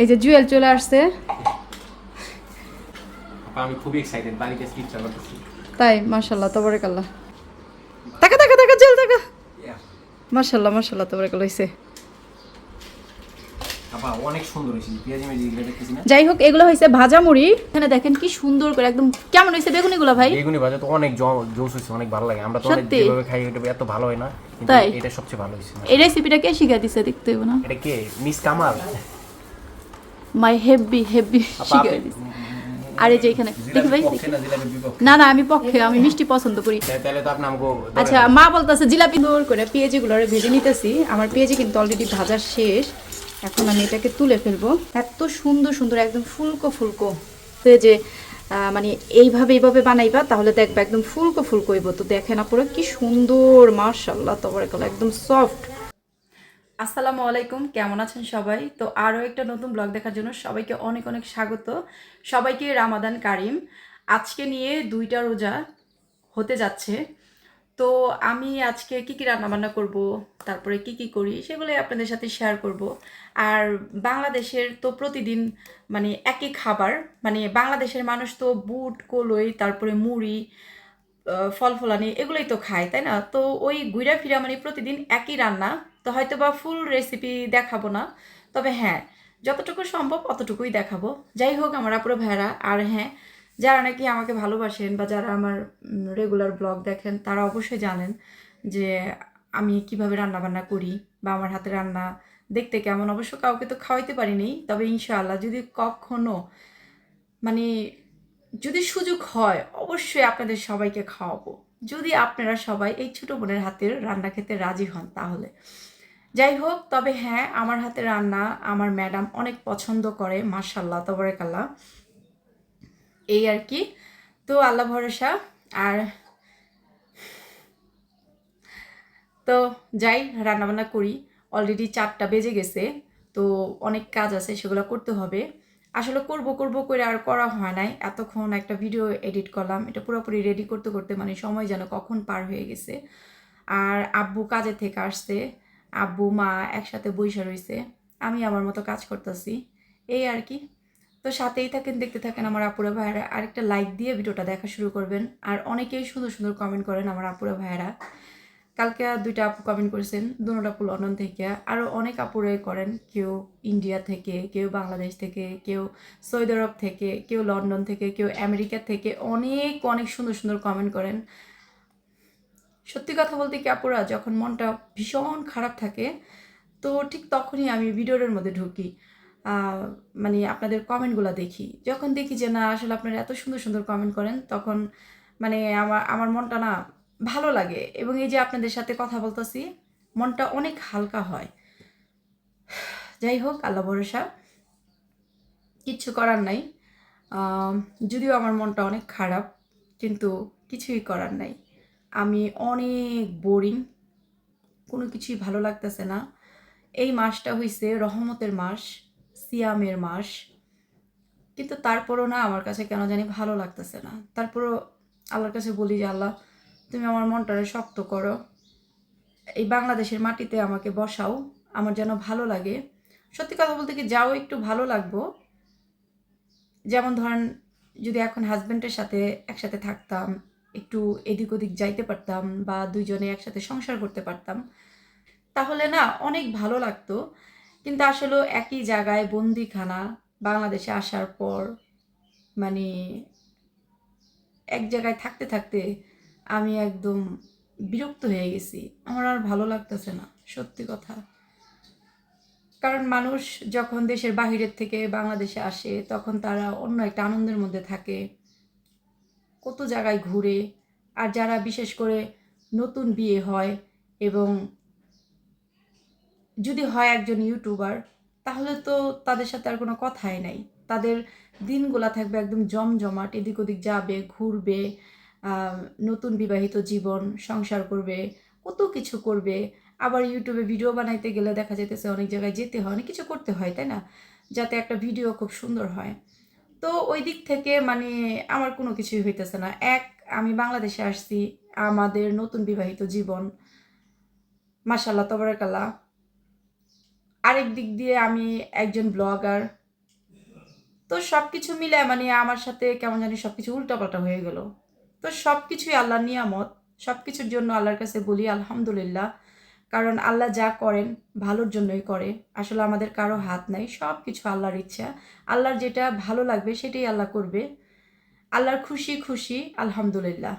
এই যে জুয়েল চলে আসছে। আমি খুবই এক্সাইটেড বাড়িতে স্পিচ চালাতেছি। তাই মাশাল্লাহ তবরেকাল্লাহ। টাকা টাকা টাকা জুয়েল টাকা মাশাল্লাহ মাশাল্লাহ তবরেকাল্লাহ না? যাই হোক এগুলো হয়েছে ভাজা মুড়ি এখানে দেখেন কি সুন্দর করে একদম কেমন হয়েছে বেগুনিগুলো ভাই? বেগুনি ভাজা তো অনেক জোস হয়েছে অনেক ভালো লাগে। আমরা তো অনেক যেভাবে খাই ওটা এত ভালো হয় না। কিন্তু তাই? এটা সবচেয়ে ভালো হয়েছে এই রেসিপিটা কে শিখা দিছে দেখতে হবে না। এটা কে? মিস কামাল? মাই হেভি হেভি আর এই যে এখানে দেখি ভাই না না আমি পক্ষে আমি মিষ্টি পছন্দ করি। তাহলে তো আপনি আমাকে আচ্ছা মা বলতেছে জিলাপি দৌড় করে পেঁয়াজিগুলো ভেজে নিতেছি। আমার পেঁয়াজি কিন্তু অলরেডি ভাজা শেষ। এখন আমি এটাকে তুলে ফেলব। এত সুন্দর সুন্দর একদম ফুলকো ফুলকো। তো যে মানে এইভাবে এইভাবে বানাইবা তাহলে দেখবে একদম ফুলকো ফুলকো হইব। তো দেখে না পুরো কি সুন্দর মার্শাল্লাহ তারপরে একদম সফট আসসালামু আলাইকুম, কেমন আছেন সবাই? তো আরও একটা নতুন ব্লগ দেখার জন্য সবাইকে অনেক অনেক স্বাগত। সবাইকে রামাদান কারিম। আজকে নিয়ে দুইটা রোজা হতে যাচ্ছে। তো আমি আজকে কি কী রান্নাবান্না করব, তারপরে কি কি করি, সেগুলোই আপনাদের সাথে শেয়ার করব। আর বাংলাদেশের তো প্রতিদিন মানে একই খাবার মানে বাংলাদেশের মানুষ তো বুট, কলই, তারপরে মুড়ি ফল ফলানি এগুলোই তো খায়, তাই না? তো ওই ঘুরা ফিরা মানে প্রতিদিন একই রান্না তো হয়তো বা ফুল রেসিপি দেখাবো না। তবে হ্যাঁ যতটুকু সম্ভব অতটুকুই দেখাবো। যাই হোক আমার আপুরো ভাইরা আর হ্যাঁ যারা নাকি আমাকে ভালোবাসেন বা যারা আমার রেগুলার ব্লগ দেখেন, তারা অবশ্যই জানেন যে আমি কীভাবে রান্না বান্না করি বা আমার হাতে রান্না দেখতে কেমন। অবশ্য কাউকে তো খাওয়াইতে পারিনি, তবে ইনশাআল্লাহ যদি কখনো মানে যদি সুযোগ হয়, অবশ্যই আপনাদের সবাইকে খাওয়াবো। যদি আপনারা সবাই এই ছোটো বোনের হাতের রান্না খেতে রাজি হন তাহলে। যাই হোক তবে হ্যাঁ আমার হাতে রান্না আমার ম্যাডাম অনেক পছন্দ করে মার্শাল্লাহ তবরেকাল্লাহ। এই আর কি। তো আল্লাহ ভরসা, আর তো যাই, রান্নাবান্না করি। অলরেডি চারটা বেজে গেছে, তো অনেক কাজ আছে, সেগুলো করতে হবে। আসলে করব করব করে আর করা হয় নাই। এতক্ষণ একটা ভিডিও এডিট করলাম, এটা পুরোপুরি রেডি করতে করতে মানে সময় যেন কখন পার হয়ে গেছে। আর আব্বু কাজে থেকে আসছে আব্বু, মা একসাথে বইসা রইছে। আমি আমার মতো কাজ করতেছি। এই আর কি। তো সাথেই থাকেন, দেখতে থাকেন আমার আপুরা ভাইয়েরা। আরেকটা লাইক দিয়ে ভিডিওটা দেখা শুরু করবেন। আর অনেকেই সুন্দর সুন্দর কমেন্ট করেন আমার আপুরা ভাইয়েরা। কালকে দুইটা আপু কমেন্ট করেছেন দুটো আপু লন্ডন থেকে। আরও অনেক আপুরাই করেন, কেউ ইন্ডিয়া থেকে, কেউ বাংলাদেশ থেকে, কেউ সৌদি আরব থেকে, কেউ লন্ডন থেকে, কেউ আমেরিকা থেকে। অনেক অনেক সুন্দর সুন্দর কমেন্ট করেন। সত্যি কথা বলতে কি আপুরা, যখন মনটা ভীষণ খারাপ থাকে, তো ঠিক তখনই আমি ভিডিওর মধ্যে ঢুকি। মানে আপনাদের কমেন্টগুলো দেখি। যখন দেখি যে না, আসলে আপনারা এত সুন্দর সুন্দর কমেন্ট করেন, তখন মানে আমার আমার মনটা না ভালো লাগে। এবং এই যে আপনাদের সাথে কথা বলতেছি, মনটা অনেক হালকা হয়। যাই হোক, আল্লাহ ভরসা, কিচ্ছু করার নাই। যদিও আমার মনটা অনেক খারাপ, কিন্তু কিছুই করার নাই। আমি অনেক বোরিং কোনো কিছুই ভালো লাগতেছে না। এই মাসটা হইছে রহমতের মাস, সিয়ামের মাস। কিন্তু তারপরও না আমার কাছে কেন জানি ভালো লাগতেছে না। তারপরও আল্লাহর কাছে বলি যে, আল্লাহ, তুমি আমার মনটারে শক্ত করো। এই বাংলাদেশের মাটিতে আমাকে বসাও। আমার যেন ভালো লাগে। সত্যি কথা বলতে কি, যাও একটু ভালো লাগবো। যেমন ধরেন, যদি এখন হাজব্যান্ডের সাথে একসাথে থাকতাম একটু এদিক ওদিক যাইতে পারতাম বা দুইজনে একসাথে সংসার করতে পারতাম, তাহলে না অনেক ভালো লাগতো। কিন্তু আসলে একই জায়গায় বন্দিখানা বাংলাদেশে আসার পর মানে এক জায়গায় থাকতে থাকতে আমি একদম বিরক্ত হয়ে গেছি। আমার আর ভালো লাগতেছে না, সত্যি কথা। কারণ মানুষ যখন দেশের বাহিরের থেকে বাংলাদেশে আসে, তখন তারা অন্য একটা আনন্দের মধ্যে থাকে। কত জায়গায় ঘুরে, আর যারা বিশেষ করে নতুন বিয়ে হয় এবং যদি হয় একজন ইউটিউবার, তাহলে তো তাদের সাথে আর কোনো কথাই নাই। তাদের দিনগুলা থাকবে একদম জমজমাট, এদিক ওদিক যাবে, ঘুরবে নতুন বিবাহিত জীবন, সংসার করবে, কত কিছু করবে। আবার ইউটিউবে ভিডিও বানাইতে গেলে দেখা যেতেছে অনেক জায়গায় যেতে হয়, অনেক কিছু করতে হয়, তাই না? যাতে একটা ভিডিও খুব সুন্দর হয়। তো ওই দিক থেকে মানে আমার কোনো কিছুই হইতেছে না। এক, আমি বাংলাদেশে আসছি, আমাদের নতুন বিবাহিত জীবন। মাসাল্লাহ তবরাকাল্লাহ। আরেক দিক দিয়ে আমি একজন ব্লগার। তো সব কিছু মিলে মানে আমার সাথে কেমন জানি সব কিছু উল্টাপাল্টা হয়ে গেল। তো সব কিছুই আল্লাহর নিয়ামত। সব কিছুর জন্য আল্লাহর কাছে বলি, আলহামদুলিল্লাহ। কারণ আল্লাহ যা করেন, ভালোর জন্যই করে। আসলে আমাদের কারও হাত নাই সব কিছু আল্লাহর ইচ্ছা। আল্লাহর যেটা ভালো লাগবে, সেটাই আল্লাহ করবে। আল্লাহর খুশি খুশি, আলহামদুলিল্লাহ।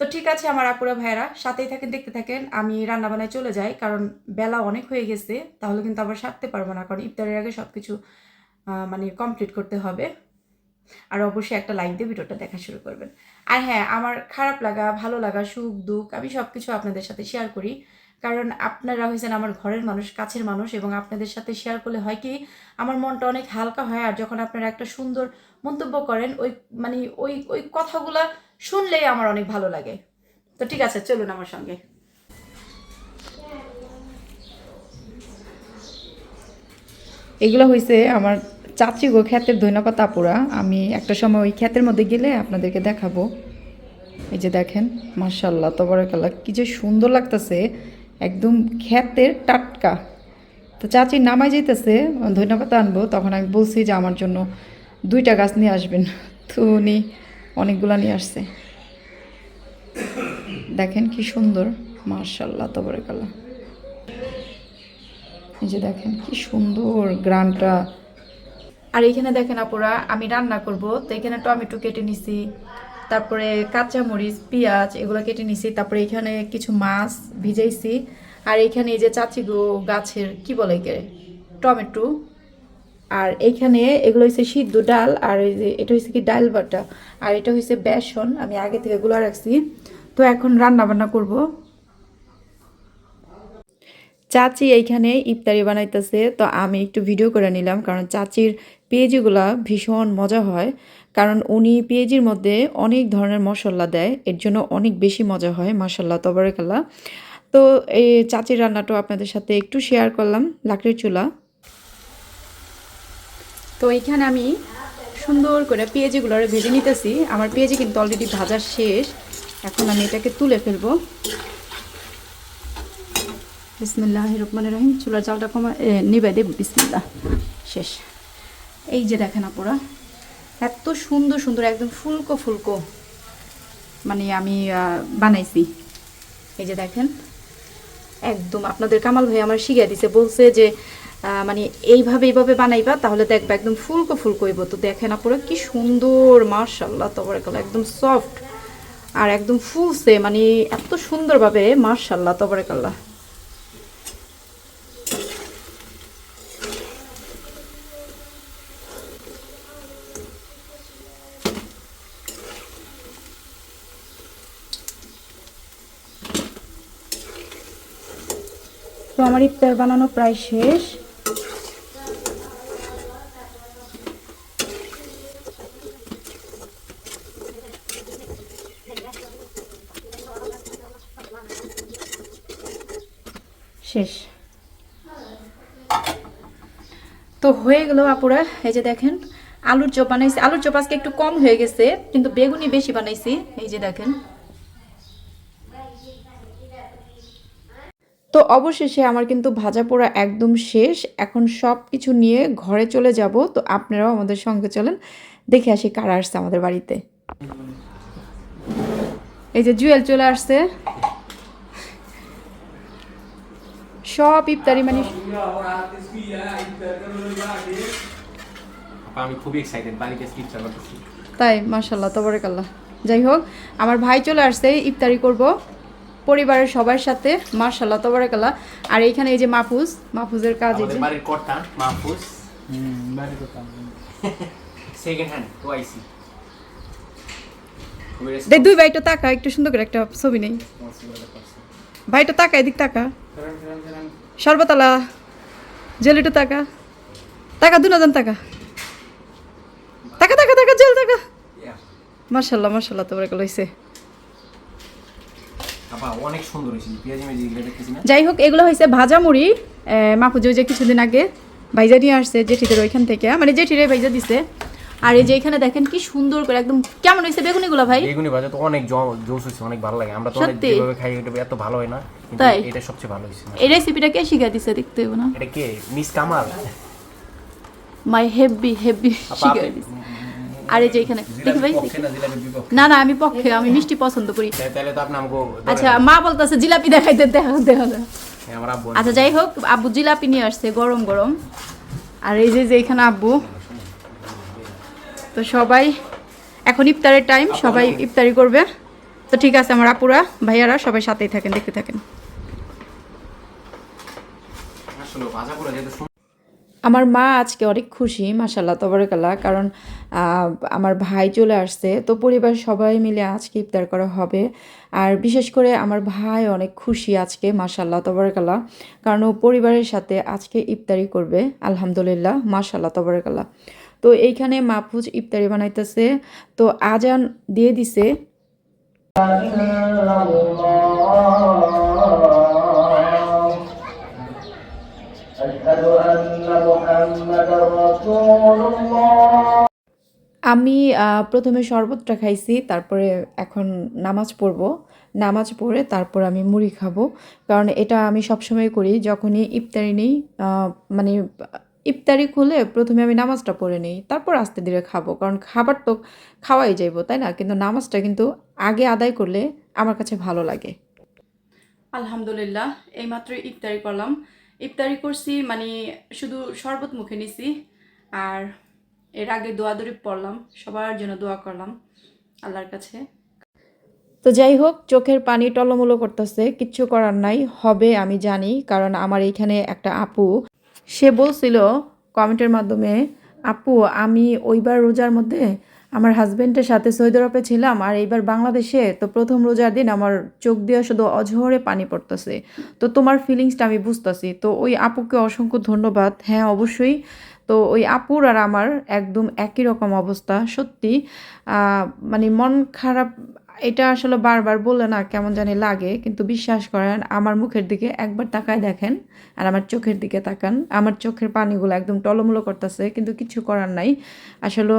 তো ঠিক আছে আমার আপুরা ভাইয়েরা, সাথেই থাকেন, দেখতে থাকেন। আমি রান্নাবান্নায় চলে যাই, কারণ বেলা অনেক হয়ে গেছে। তাহলে কিন্তু আবার সারতে পারব না, কারণ ইফতারের আগে সব কিছু মানে কমপ্লিট করতে হবে। আর অবশ্যই একটা লাইক দিয়ে ভিডিওটা দেখা শুরু করবেন। আর হ্যাঁ আমার খারাপ লাগা, ভালো লাগা, সুখ, দুঃখ, আমি সব কিছু আপনাদের সাথে শেয়ার করি। কারণ আপনারা হয়েছেন আমার ঘরের মানুষ, কাছের মানুষ এবং আপনাদের সাথে শেয়ার করলে হয় কি, আমার মনটা অনেক হালকা হয় আর যখন আপনারা একটা সুন্দর মন্তব্য করেন, ওই মানে ওই ওই কথাগুলা শুনলেই আমার অনেক ভালো লাগে। তো ঠিক আছে, চলুন আমার সঙ্গে। এগুলো হয়েছে আমার চাচি গো ক্ষেতের ধন্যপাতা আপুরা। আমি একটা সময় ওই ক্ষেতের মধ্যে গেলে আপনাদেরকে দেখাবো। এই যে দেখেন মার্শাল্লাহ তবরকাল্লা কী যে সুন্দর লাগতেছে। একদম ক্ষেতের টাটকা। তো চাচি নামাই যাইতেছে ধন্যপাতা আনব। তখন আমি বলছি যে আমার জন্য দুইটা গাছ নিয়ে আসবেন। তো উনি অনেকগুলো নিয়ে আসছে। দেখেন কি সুন্দর মার্শাল্লাহ তবরকাল্লা এই যে দেখেন কি সুন্দর গ্রানটা। এখানে দেখেন আপুরা, আমি রান্না করব, তো এখানে টমেটো কেটে নিছি, তারপরে কাঁচা মরিচ পেঁয়াজ, এগুলো কেটে নিছি, তারপরে এখানে কিছু মাছ ভিজাইছি, আর এখানে এই যে চাচি গো গাছের, কি বলে কে টমেটো, আর এইখানে এগুলো হচ্ছে সিদ্ধ ডাল, আর এই যে এটা হচ্ছে কি ডাল বাটা, আর এটা হচ্ছে বেসন, আমি আগে থেকে এগুলো রাখছি, তো এখন রান্না বান্না করব। চাচি এইখানে ইফতারি বানাইতেছে, তো আমি একটু ভিডিও করে নিলাম, কারণ চাচির পেঁয়াজিগুলা ভীষণ মজা হয়, কারণ উনি পেঁয়াজির মধ্যে অনেক ধরনের মশলা দেয়, এর জন্য অনেক বেশি মজা হয় মাসাল্লাহ তবরেকাল্লা তো এই চাচির রান্নাটাও আপনাদের সাথে একটু শেয়ার করলাম, লাকড়ির চুলা। তো এইখানে আমি সুন্দর করে পেঁয়াজিগুলো ভেজে নিতেছি, আমার পেঁয়াজি কিন্তু অলরেডি ভাজা শেষ, এখন আমি এটাকে তুলে ফেলব। বিসমিল্লাহ রহমান রহিম, চুলার চালটা কমা নিবে দেব, বিসমিল্লাহ, শেষ। এই যে দেখেন আপুরা, এত সুন্দর সুন্দর, একদম ফুলকো ফুলকো মানে আমি বানাইছি। এই যে দেখেন, একদম আপনাদের কামাল ভাই আমার শিখিয়ে দিছে, বলছে যে মানে এইভাবে এইভাবে বানাইবা, তাহলে দেখবা একদম ফুলকো ফুলকো হইব। তো দেখেন আপুরা, কি সুন্দর মার্শাল্লাহ তবরেকাল্লাহ, একদম সফট আর একদম ফুলছে মানে এত সুন্দরভাবে মার্শাল্লাহ তবরেকাল্লাহ। আমার ইফতার বানানো প্রায় শেষ। শেষ। তো হয়ে গেল আপুরা, এই যে দেখেন, আলুর চপ বানাইছি। আলুর চপ আজকে একটু কম হয়ে গেছে, কিন্তু বেগুনি বেশি বানাইছি। এই যে দেখেন তো অবশেষে আমার কিন্তু ভাজা পোড়া একদম শেষ। এখন সব কিছু নিয়ে ঘরে চলে যাব। তো আপনারাও আমাদের সঙ্গে চলেন। দেখে আসি কারা আসছে আমাদের বাড়িতে। এই যে জুয়েল চলে আসছে। সব ইফতারি মানে আপা, আমি খুবই এক্সাইটেড বাড়িতে স্কিপ করতেছি। তাই মার্শাল্লাহ তবরেকাল্লাহ। যাই হোক আমার ভাই চলে আসছে ইফতারি করব। পরিবারের সবার সাথে মার্শাল্লাহ তবরেকাল্লাহ। আর এইখানে এই যে মাহফুজ মাহফুজের কাজ এই যে বাড়ির কর্তা মাহফুজ। সেকেন্ড হ্যান্ড ওআইসি দেখ দুই ভাইটা তাকা একটু সুন্দর করে একটা ছবি নেই। ভাইটা তাকা এদিক তাকা। সর্বতলা জেলিটা তাকা। তাকা দুজন তাকা। তাকা তাকা তাকা জেল তাকা. মার্শাল্লাহ মার্শাল্লাহ হইছে। আপা, অনেক সুন্দর যাই হোক এগুলো হয়েছে ভাজা মুড়ি ওই যে কিছুদিন আগে ভাইজা নিয়ে আসছে জেঠিদের ওইখান থেকে। মানে জেঠিরে ভাইজা দিছে। আর এই যে এখানে দেখেন কি সুন্দর করে একদম কেমন হয়েছে বেগুনিগুলো ভাই? বেগুনি ভাজা তো অনেক জোস হয়েছে অনেক ভালো লাগে। আমরা তো অনেক যেভাবে খাই এটা এত ভালো হয় না। কিন্তু? এটা সবচেয়ে ভালো হয়েছে। এই রেসিপিটা কে শিখা দিছে দেখতে হইব না? এটা কে? মিস কামাল? মাই হেভি হেভি শিখাই দিছে। আর এই যে এখানে দেখি ভাই না না আমি পক্ষে আমি মিষ্টি পছন্দ করি। তাহলে তো আপনি আচ্ছা মা বলতেছে জিলাপি দেখাইতে দেখা দেখা আচ্ছা যাই হোক আব্বু জিলাপি নিয়ে আসছে গরম গরম। আর এই যে যে এখানে আব্বু। তো সবাই এখন ইফতারের টাইম সবাই ইফতারি করবে। তো ঠিক আছে আমার আপুরা ভাইয়ারা সবাই সাথেই থাকেন দেখতে থাকেন। আমার মা আজকে অনেক খুশি মাসাল্লাহ তবরকাল্লা কারণ আহ, আমার ভাই চলে আসছে তো পরিবার সবাই মিলে আজকে ইফতার করা হবে আর বিশেষ করে আমার ভাই অনেক খুশি আজকে মাসাল্লাহ তবরকাল্লা কারণ ও পরিবারের সাথে আজকে ইফতারি করবে আলহামদুলিল্লাহ মাসাল্লাহ তবরকাল্লা তো এইখানে মাহফুজ ইফতারি বানাইতেছে তো আজান দিয়ে দিছে أشهد أن محمدا رسول الله আমি আহ, প্রথমে শরবতটা খাইছি তারপরে এখন নামাজ পড়ব নামাজ পড়ে তারপর আমি মুড়ি খাবো কারণ এটা আমি সবসময় করি যখনই ইফতারি নেই আহ, মানে ইফতারি খুলে প্রথমে আমি নামাজটা পড়ে নিই তারপর আস্তে ধীরে খাবো কারণ খাবার তো খাওয়াই যাইব তাই না কিন্তু নামাজটা কিন্তু আগে আদায় করলে আমার কাছে ভালো লাগে আলহামদুলিল্লাহ এইমাত্র ইফতারি করলাম ইফতারি করছি মানে শুধু শরবত মুখে নিছি, আর এর আগে দোয়া দোয়াদুরি পড়লাম, সবার জন্য দোয়া করলাম, আল্লাহর কাছে। তো যাই হোক, চোখের পানি টলমলো করতেছে, কিচ্ছু করার নাই, হবে আমি জানি, কারণ আমার এইখানে একটা আপু, সে বলছিল কমেন্টের মাধ্যমে, আপু, আমি ওইবার রোজার মধ্যে আমার হাজব্যান্ডের সাথে সৌদি আরবে ছিলাম আর এইবার বাংলাদেশে তো প্রথম রোজার দিন আমার চোখ দিয়ে শুধু অঝরে পানি পড়তেছে। তো তোমার ফিলিংসটা আমি বুঝতেছি। তো ওই আপুকে অসংখ্য ধন্যবাদ। হ্যাঁ অবশ্যই। তো ওই আপুর আর আমার একদম একই রকম অবস্থা। সত্যি মানে মন খারাপ এটা আসলে বারবার বলে না কেমন জানি লাগে, কিন্তু বিশ্বাস করেন, আমার মুখের দিকে একবার তাকায় দেখেন আর আমার চোখের দিকে তাকান। আমার চোখের পানিগুলো একদম টলমলো করতেছে, কিন্তু কিছু করার নাই। আসলে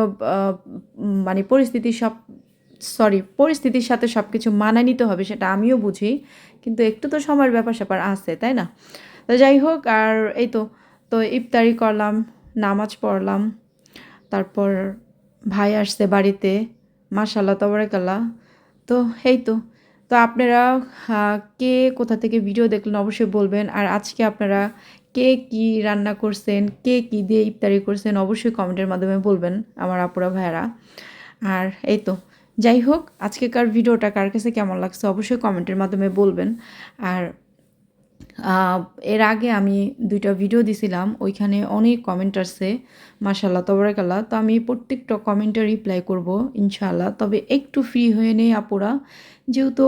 মানে পরিস্থিতি সব সরি পরিস্থিতির সাথে সব কিছু মানায় নিতে হবে, সেটা আমিও বুঝি, কিন্তু একটু তো সময়ের ব্যাপার স্যাপার আছে, তাই না? তো যাই হোক, আর এই তো তো ইফতারি করলাম, নামাজ পড়লাম, তারপর ভাই আসছে বাড়িতে মাশাল্লাহ তবরাকাল্লাহ। তো এই তো। তো আপনারা কে কোথা থেকে ভিডিও দেখলেন অবশ্যই বলবেন। আর আজকে আপনারা কে কি রান্না করছেন, কে কি দিয়ে ইফতারি করছেন অবশ্যই কমেন্টের মাধ্যমে বলবেন আমার আপুরা ভাইয়ারা। আর এই তো, যাই হোক, আজকেকার ভিডিওটা কার কাছে কেমন লাগছে অবশ্যই কমেন্টের মাধ্যমে বলবেন। আর এর আগে আমি দুইটা ভিডিও দিছিলাম, ওইখানে অনেক কমেন্ট আসছে মাশাল্লাহ তবরাকাল্লাহ, তো আমি প্রত্যেকটা কমেন্টে রিপ্লাই করব, ইনশাআল্লাহ, তবে একটু ফ্রি হয়ে নেই আপুরা। যেহেতু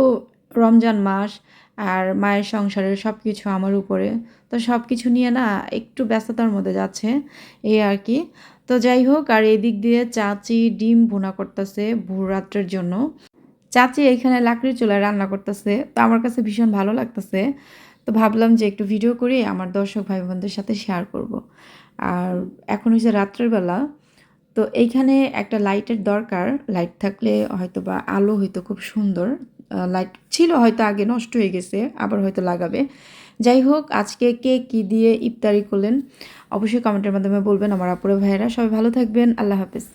রমজান মাস আর মায়ের সংসারের সব কিছু আমার উপরে, তো সব কিছু নিয়ে না একটু ব্যস্ততার মধ্যে যাচ্ছে, এই আর কি। তো যাই হোক, আর এদিক দিয়ে চাচি ডিম ভুনা করতেছে ভোর রাত্রের জন্য। চাচি এখানে লাকড়ির চুলায় রান্না করতেছে, তো আমার কাছে ভীষণ ভালো লাগতেছে। তো ভাবলাম যে একটু ভিডিও করে আমার দর্শক ভাই বোনদের সাথে শেয়ার করব। আর এখন হচ্ছে রাত্রের বেলা, তো এইখানে একটা লাইটের দরকার। লাইট থাকলে হয়তো বা আলো হয়তো খুব সুন্দর। লাইট ছিল হয়তো আগে, নষ্ট হয়ে গেছে, আবার হয়তো লাগাবে। যাই হোক, আজকে কে কি দিয়ে ইফতারি করলেন, অবশ্যই কমেন্টের মাধ্যমে বলবেন আমার আপুরে ভাইয়েরা। সবাই ভালো থাকবেন, আল্লাহ হাফেজ।